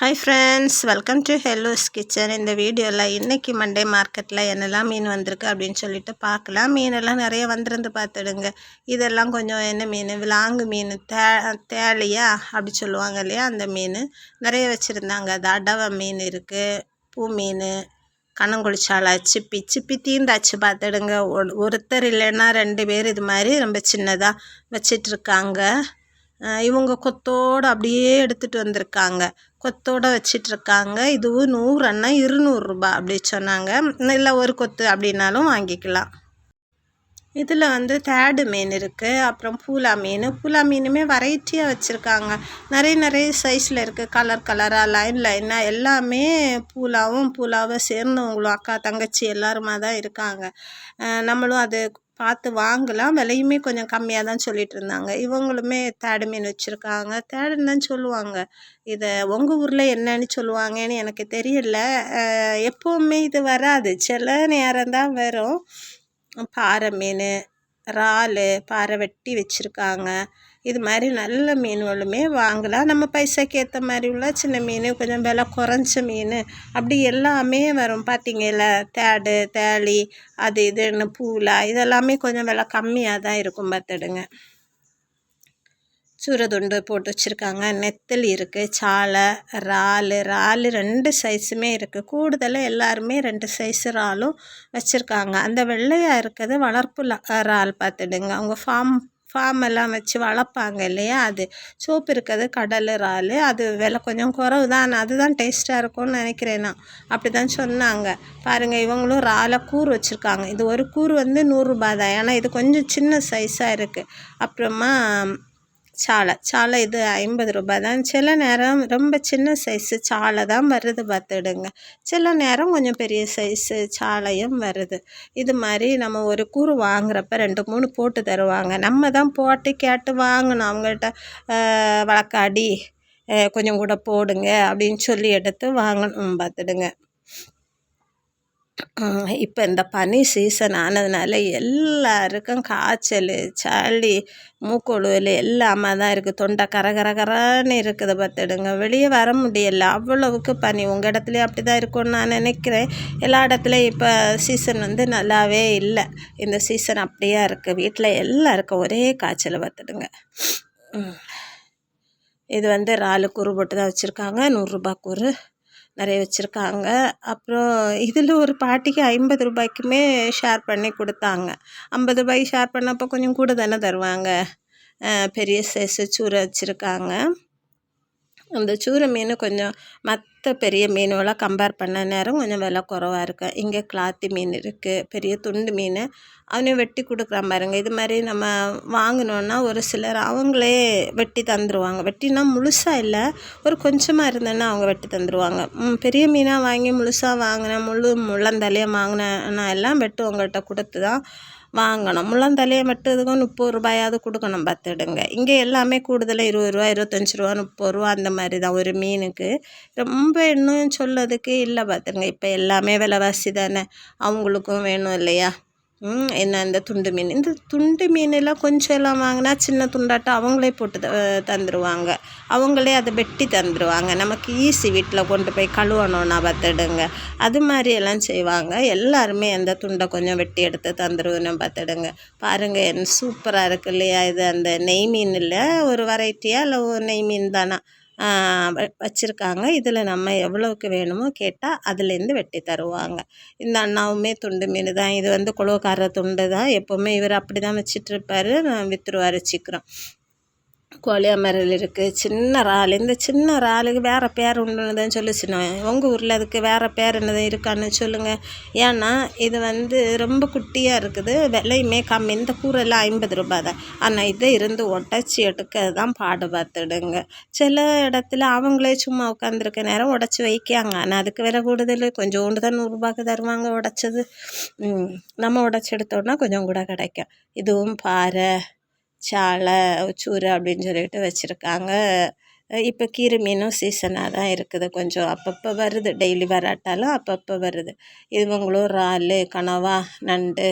Hi friends welcome to hello's kitchen இந்த வீடியோவில் இன்றைக்கி மண்டே மார்க்கெட்டில் என்னெல்லாம் மீன் வந்திருக்கு அப்படின்னு சொல்லிட்டு பார்க்கலாம். மீனெல்லாம் நிறைய வந்திருந்து பார்த்துடுங்க. இதெல்லாம் கொஞ்சம் என்ன மீன்? விலாங்கு மீன் தே தேலையா அப்படி சொல்லுவாங்க இல்லையா? அந்த மீன். நிறைய வச்சுருந்தாங்க. அது அடவை மீன் இருக்குது பூ மீன் கண்ணங்குளிச்சாலை சிப்பி. சிப்பி தீந்தாச்சு பார்த்துடுங்க. ஒருத்தர் இல்லைன்னா ரெண்டு பேர் இது மாதிரி ரொம்ப சின்னதாக வச்சிட்ருக்காங்க. இவங்க கொத்தோடு அப்படியே எடுத்துகிட்டு வந்திருக்காங்க. கொத்தோடு வச்சிட்ருக்காங்க. இதுவும் நூறுன்னா இருநூறுபா அப்படி சொன்னாங்க. இல்லை ஒரு கொத்து அப்படின்னாலும் வாங்கிக்கலாம். இதில் வந்து தேடு மீன் இருக்குது அப்புறம் பூலா மீன். பூலா மீனுமே வெரைட்டியாக வச்சுருக்காங்க. நிறைய நிறைய சைஸில் இருக்குது கலர் கலராக லைன் லைனாக எல்லாமே பூலாவும் பூலாவும் சேர்ந்தவங்களும் அக்கா தங்கச்சி எல்லாருமா தான் இருக்காங்க. நம்மளும் அது பார்த்து வாங்கலாம். விலையுமே கொஞ்சம் கம்மியாக தான் சொல்லிகிட்டு இருந்தாங்க இவங்களுமே தேடு மீன் வச்சுருக்காங்க. தேடுன்னு தான் சொல்லுவாங்க. இதை உங்கள் ஊரில் என்னன்னு சொல்லுவாங்கன்னு எனக்கு தெரியல. எப்போவுமே இது வராது. சில நேரம் தான் வரும். பாறை மீன் இறால் பாறை வெட்டி வச்சுருக்காங்க. இது மாதிரி நல்ல மீன்களுமே வாங்கலாம். நம்ம பைசாக்கு ஏற்ற மாதிரி உள்ள சின்ன மீன் கொஞ்சம் விலை குறைஞ்ச மீன் அப்படி எல்லாமே வரும். பார்த்தீங்களா தேடு தேளி அது இதுன்னு பூலா இதெல்லாமே கொஞ்சம் விலை கம்மியாக தான் இருக்கும். பார்த்துடுங்க. சூரதுண்டு போட்டு வச்சுருக்காங்க. நெத்தல் இருக்குது சாலை இறால் இறால் ரெண்டு சைஸுமே இருக்குது கூடுதலாக எல்லாருமே ரெண்டு சைஸ் இறாலும் வச்சுருக்காங்க. அந்த வெள்ளையாக இருக்கிறது வளர்ப்பு இறால் பார்த்துடுங்க. அவங்க ஃபார்ம் ஃபார்ம் எல்லாம் வச்சு வளர்ப்பாங்க இல்லையா? அது சோப்பு இருக்கிறது கடல் இறால் அது விலை கொஞ்சம் குறவு தான். அதுதான் டேஸ்ட்டாக இருக்கும்னு நினைக்கிறேன் நான். அப்படி தான் சொன்னாங்க. பாருங்கள் இவங்களும் இறாலை கூறு வச்சுருக்காங்க. இது ஒரு கூறு வந்து நூறுரூபா தான். ஏன்னா இது கொஞ்சம் சின்ன சைஸாக இருக்குது அப்புறமா சாலை சாலை இது ஐம்பது ரூபாய் தான். சில நேரம் ரொம்ப சின்ன சைஸு சாலை தான் வருது பார்த்துடுங்க. சில நேரம் கொஞ்சம் பெரிய சைஸு சாலையும் வருது. இது மாதிரி நம்ம ஒரு கூறு வாங்குறப்ப ரெண்டு மூணு போட்டு தருவாங்க. நம்ம தான் போட்டு கேட்டு வாங்கணும். அவங்கள்ட்ட வழக்காடி கொஞ்சம் கூட போடுங்க அப்படின்னு சொல்லி எடுத்து வாங்கணும் பார்த்துடுங்க. இப்போ இந்த பனி சீசன் ஆனதுனால எல்லாருக்கும் காய்ச்சல் சளி மூக்கொழுவல் எல்லாமே தான் இருக்குது தொண்டை கர கர கரன்னு இருக்குது பார்த்துடுங்க. வெளியே வர முடியல. அவ்வளவுக்கு பனி. உங்கள் இடத்துலையும் அப்படி தான் இருக்கும்னு நான் நினைக்கிறேன். எல்லா இடத்துலையும் இப்போ சீசன் வந்து நல்லாவே இல்லை. இந்த சீசன் அப்படியே இருக்குது வீட்டில் எல்லாருக்கும் ஒரே காய்ச்சல் பார்த்துடுங்க. இது வந்து இறாலு கூறு போட்டு தான் வச்சுருக்காங்க நூறுரூபா கூறு நிறைய வச்சுருக்காங்க. அப்புறம் இதில் ஒரு பாட்டிக்கு ஐம்பது ரூபாய்க்குமே ஷேர் பண்ணி கொடுத்தாங்க. ஐம்பது ரூபாய்க்கு ஷேர் பண்ணப்போ கொஞ்சம் கூட தானே தருவாங்க. பெரிய சைஸு சூரை வச்சுருக்காங்க. அந்த சூரை மீன் கொஞ்சம் மற்ற பெரிய மீனுவெல்லாம் கம்பேர் பண்ண நேரம் கொஞ்சம் விலை குறவாக இருக்கும் இங்கே கிளாத்தி மீன் இருக்குது பெரிய துண்டு மீன். அவனையும் வெட்டி கொடுக்குறான் பாருங்க. இது மாதிரி நம்ம வாங்கினோன்னா ஒரு சிலர் அவங்களே வெட்டி தந்துடுவாங்க வெட்டினா முழுசாக இல்லை ஒரு கொஞ்சமாக இருந்தேன்னா அவங்க வெட்டி தந்துடுவாங்க பெரிய மீனாக வாங்கி முழுசாக வாங்கினேன் முழு முள்ளந்தலையாக வாங்கினேன்னா எல்லாம் வெட்டு உங்கள்கிட்ட கொடுத்து தான் வாங்கணும். மட்டும் இதுக்கும் முப்பது ரூபாயாவது கொடுக்கணும். பார்த்துடுங்க இங்கே எல்லாமே கூடுதலாக இருபது ரூபா இருபத்தஞ்சி ரூபா முப்பது ரூபா அந்த மாதிரி தான் ஒரு மீனுக்கு. ரொம்ப இன்னும் சொல்லதுக்கு இல்லை பார்த்துடுங்க இப்போ எல்லாமே விலைவாசி தானே. அவங்களுக்கும் வேணும் இல்லையா? என்ன இந்த துண்டு மீன்? இந்த துண்டு மீனெல்லாம் கொஞ்சம் எல்லாம் வாங்கினா சின்ன துண்டாட்டம் அவங்களே போட்டு தந்துடுவாங்க அவங்களே அதை வெட்டி தந்துடுவாங்க நமக்கு ஈஸி வீட்டில் கொண்டு போய் கழுவணும்னா பார்த்துடுங்க. அது மாதிரி எல்லாம் செய்வாங்க. எல்லாருமே அந்த துண்டை கொஞ்சம் வெட்டி எடுத்து தந்துடுவோம் பார்த்துடுங்க. பாருங்கள் என் சூப்பராக இருக்கு இல்லையா இது? அந்த நெய் மீன் இல்லை ஒரு வெரைட்டியாக இல்லை நெய் மீன் தானா? வச்சுருக்காங்க. இதில் நம்ம எவ்வளோவுக்கு வேணுமோ கேட்டால் அதுலேருந்து வெட்டி தருவாங்க. இந்த அண்ணாவுமே துண்டு மீன் தான். இது வந்து குளோக்கார துண்டு தான். எப்போவுமே இவர் அப்படி தான் வச்சிட்ருப்பார் விற்றுருவாரு சீக்கிரம். கோழியாமரல் இருக்குது சின்ன இறால். இந்த சின்ன இறாலுக்கு வேறு பேர் உண்டுன்னு தான் உங்கள் ஊரில் அதுக்கு வேறு பேர் என்னது இருக்கான்னு சொல்லுங்கள் ஏன்னா இது வந்து ரொம்ப குட்டியாக இருக்குது. விலையுமே கம்மி. இந்த கூரெல்லாம் ஐம்பது ரூபாய் தான். ஆனால் இதை இருந்து உடச்சி எடுக்க தான் பாடு பார்த்துடுங்க. சில இடத்துல அவங்களே சும்மா உட்காந்துருக்க நேரம் உடச்சி வைக்காங்க ஆனால் அதுக்கு விலை கூடுதல். கொஞ்சோண்டு தான் நூறுரூபாய்க்கு தருவாங்க உடச்சது. நம்ம உடச்சி எடுத்தோன்னா கொஞ்சம் கூட கிடைக்கும். இதுவும் பாறை. சாலை சூரை அப்படின்னு சொல்லிட்டு வச்சுருக்காங்க. இப்போ கீரை மீனும் சீசனாக தான் இருக்குது. கொஞ்சம் அப்பப்போ வருது. டெய்லி வராட்டாலும் அப்பப்போ வருது. இவங்களும் இறால் கனவா நண்டு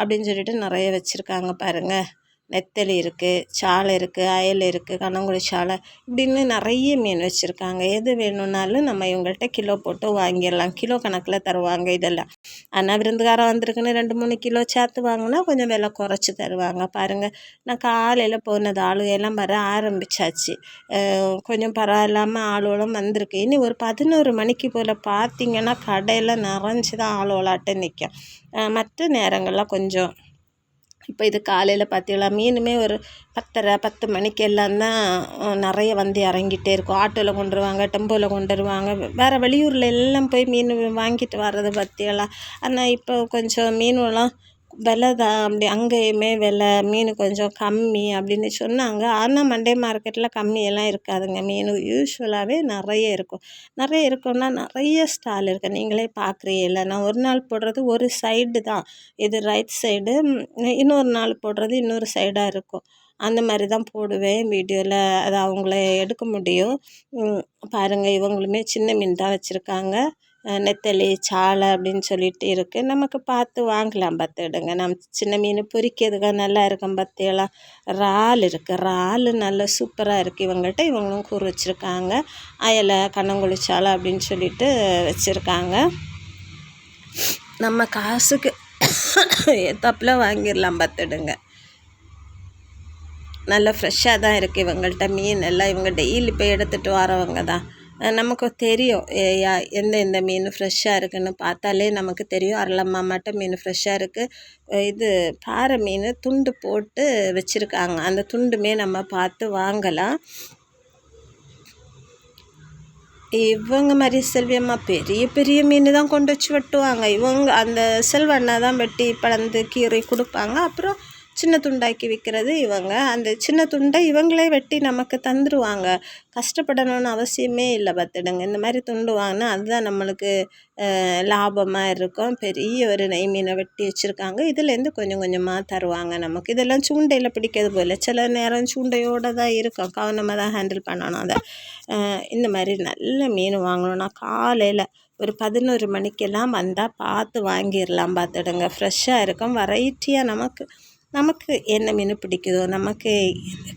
அப்படின்னு சொல்லிட்டு நிறைய வச்சுருக்காங்க பாருங்கள் நெத்தலி இருக்குது சாலை இருக்குது அயல் இருக்குது கண்ணங்குடி சாலை இப்படின்னு நிறைய மீன் வச்சுருக்காங்க. எது வேணும்னாலும் நம்ம இவங்கள்ட்ட கிலோ போட்டு வாங்கிடலாம். கிலோ கணக்கில் தருவாங்க இதெல்லாம். ஆனால் விருந்துக்காரம் வந்திருக்குன்னு ரெண்டு மூணு கிலோ சேர்த்து வாங்கினா கொஞ்சம் விலை குறைச்சி தருவாங்க. பாருங்கள் நான் காலையில் போனது ஆளுகையெல்லாம் வர ஆரம்பித்தாச்சு கொஞ்சம் பரவாயில்லாமல் ஆளுகளும் வந்திருக்கு. இனி ஒரு பதினோரு மணிக்கு போல் பார்த்திங்கன்னா கடையில் நிறைஞ்சி தான் ஆளுகளாட்டம் நிற்கும் மற்ற நேரங்களில் கொஞ்சம் இப்போ இது காலையில் பார்த்தீங்களா மீனுமே ஒரு பத்தரை பத்து மணிக்கெல்லாம் தான் நிறைய வந்து இறங்கிட்டே இருக்கும். ஆட்டோவில் கொண்டு வருவாங்க டெம்போவில் கொண்டு வருவாங்க. வேறு வெளியூரில் எல்லாம் போய் மீன் வாங்கிட்டு வர்றது பார்த்தீங்களா? ஆனால் இப்போ கொஞ்சம் மீனெல்லாம் விலை தான் அப்படி அங்கேயுமே விலை மீன் கொஞ்சம் கம்மி அப்படின்னு சொன்னாங்க. ஆனால் மண்டே மார்க்கெட்டில் கம்மியெல்லாம் இருக்காதுங்க. மீன் யூஸ்வலாகவே நிறைய இருக்கும். நிறைய இருக்கும்னா நிறைய ஸ்டால் இருக்குது நீங்களே பார்க்குறீங்கள நான் ஒரு நாள் போடுறது ஒரு சைடு தான். இது ரைட் சைடு இன்னொரு நாள் போடுறது இன்னொரு சைடாக இருக்கும். அந்த மாதிரி தான் போடுவேன் வீடியோவில் அதை அவங்கள எடுக்க முடியும். பாருங்கள் இவங்களுமே சின்ன மீன் தான் வச்சுருக்காங்க. நெத்தலி சாலை அப்படின்னு சொல்லிட்டு இருக்குது நமக்கு பார்த்து வாங்கலாம் பார்த்துடுங்க நம்ம சின்ன மீன் பொறிக்கிறதுக்கு நல்லா இருக்கும் பார்த்தியெல்லாம் இறால் இருக்குது இறால் நல்லா சூப்பராக இருக்குது இவங்கள்ட்ட இவங்களும் கூறு வச்சுருக்காங்க. அயலை கண்ணங்குழி சாலை அப்படின்னு சொல்லிட்டு வச்சுருக்காங்க. நம்ம காசுக்கு ஏத்தாப்பில் வாங்கிடலாம் பார்த்துடுங்க நல்லா ஃப்ரெஷ்ஷாக தான் இருக்குது இவங்கள்ட்ட மீன் எல்லாம் இவங்க டெய்லி போய் எடுத்துகிட்டு வரவங்க தான். நமக்கு தெரியும். எந்த எந்த மீன் ஃப்ரெஷ்ஷாக இருக்குதுன்னு பார்த்தாலே நமக்கு தெரியும். அரளம்மா மட்டும் மீன் ஃப்ரெஷ்ஷாக இருக்குது இது பாறை மீன் துண்டு போட்டு வச்சுருக்காங்க. அந்த துண்டுமே நம்ம பார்த்து வாங்கலாம். இவங்க மாதிரி செல்வியம்மா பெரிய பெரிய மீன் தான் கொண்டு வச்சு வெட்டுவாங்க. இவங்க அந்த செல்வண்ணா தான் வெட்டி பழந்து கீரை கொடுப்பாங்க. அப்புறம் சின்ன துண்டாக்கி விற்கிறது இவங்க. அந்த சின்ன துண்டை இவங்களே வெட்டி நமக்கு தந்துடுவாங்க கஷ்டப்படணும்னு அவசியமே இல்லை பார்த்துடுங்க. இந்த மாதிரி துண்டு வாங்கினா அதுதான் நம்மளுக்கு லாபமாக இருக்கும். பெரிய ஒரு நெய் மீனை வெட்டி வச்சுருக்காங்க. இதுலேருந்து கொஞ்சம் கொஞ்சமாக தருவாங்க நமக்கு. இதெல்லாம் சூண்டையில் பிடிக்கிறது போல. சில நேரம் சூண்டையோடு தான் இருக்கும். கவனமாக தான் ஹேண்டில் பண்ணணும் அதை. இந்த மாதிரி நல்ல மீன் வாங்கணும்னா காலையில் ஒரு பதினோரு மணிக்கெல்லாம் வந்தால் பார்த்து வாங்கிடலாம் பார்த்துடுங்க. ஃப்ரெஷ்ஷாக இருக்கும். வெரைட்டியாக நமக்கு நமக்கு என்ன மீன் பிடிக்குதோ நமக்கு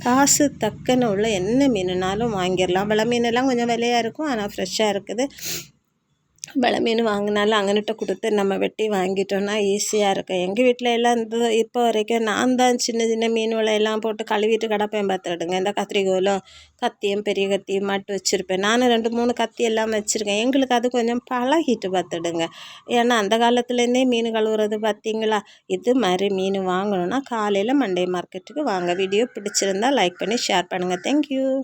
காசு தக்கன உள்ள என்ன மீனுனாலும் வாங்கிடலாம். வெலை மீனெல்லாம் கொஞ்சம் விலையாக இருக்கும் ஆனால் ஃப்ரெஷ்ஷாக இருக்குது. வெலை மீன் வாங்கினாலும் அங்கன்கிட்ட கொடுத்து நம்ம வெட்டி வாங்கிட்டோன்னா ஈஸியாக இருக்கும். எங்கள் வீட்டில் எல்லாம் இந்த இப்போ வரைக்கும் நான் தான் சின்ன சின்ன மீன் வலையெல்லாம் போட்டு கழுவிட்டு கிடப்பேன். பார்த்துடுங்க இந்த கத்திரிக்கோலும் கத்தியும் பெரிய கத்தியும் மட்டும் வச்சுருப்பேன். நானும் ரெண்டு மூணு கத்தி எல்லாம் வச்சுருக்கேன். எங்களுக்கு அது கொஞ்சம் பழகிட்டு பார்த்துடுங்க ஏன்னா அந்த காலத்துலேருந்தே மீன் கழுவுறது பார்த்தீங்களா? இது மாதிரி மீன் வாங்கணுன்னா காலையில் மண்டே மார்க்கெட்டுக்கு வாங்க. வீடியோ பிடிச்சிருந்தா லைக் பண்ணி ஷேர் பண்ணுங்கள் தேங்க்யூ